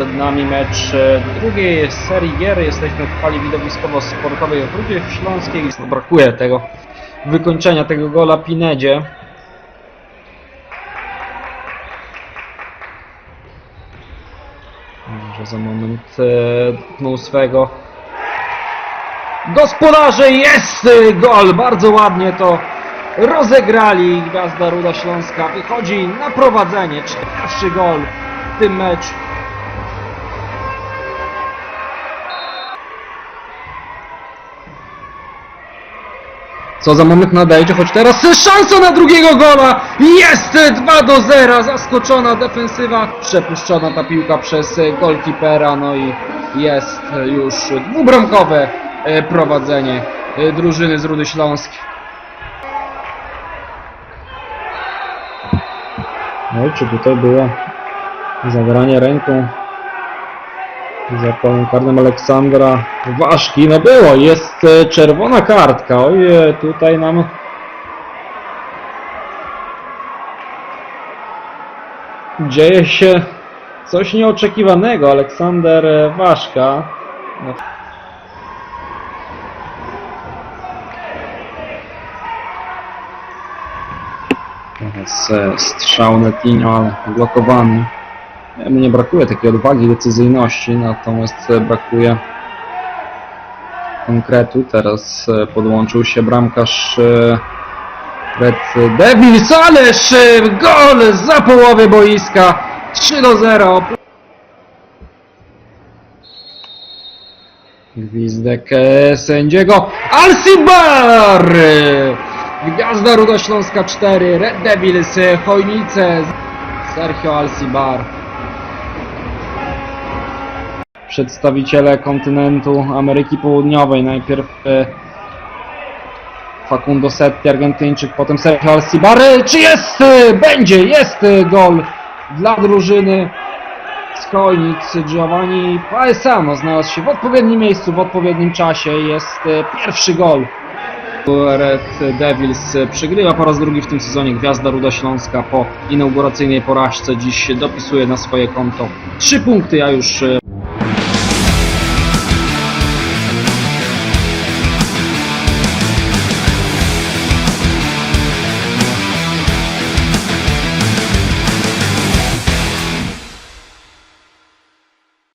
przed nami mecz e, drugiej serii gier. Jesteśmy w hali widowiskowo-sportowej Okrudzie Śląskiej. Brakuje tego wykończenia tego gola Pinedzie. Może za moment e, dotknął swego gospodarze jest y, gol! Bardzo ładnie to rozegrali. Gwiazda Ruda Śląska wychodzi na prowadzenie. Pierwszy gol w tym meczu. Co za moment nadejdzie, choć teraz szansa na drugiego gola! Jest 2 do 0! Zaskoczona defensywa. Przepuszczona ta piłka przez e, golkipera, no i jest już dwubramkowe e, prowadzenie e, drużyny z Rudy Śląskiej. No i czy tutaj było zagranie ręką za polem karnym Aleksandra Waszki? No było, jest e, czerwona kartka. Oj, e, tutaj nam dzieje się coś nieoczekiwanego. Aleksander e, Waszka. No, Teraz e, strzał Netinho, ale blokowany. Mnie brakuje takiej odwagi, decyzyjności, natomiast e, brakuje konkretu. Teraz e, podłączył się bramkarz Red Devils, ależ e, gol za połowy boiska 3 do 0. Gwizdek sędziego Alcibar! Gwiazda Ruda Śląska 4, Red Devils, Chojnice, Sergio Alcibar. Przedstawiciele kontynentu Ameryki Południowej, najpierw e, Facundo Setti, Argentyńczyk, potem Sergio Alcibar. Czy jest? e, Będzie, jest e, gol dla drużyny z Chojnic. Giovanni Paesano znalazł się w odpowiednim miejscu, w odpowiednim czasie. Jest pierwszy gol. Red Devils przegrywa po raz drugi w tym sezonie. Gwiazda Ruda Śląska po inauguracyjnej porażce dziś dopisuje na swoje konto trzy punkty, a już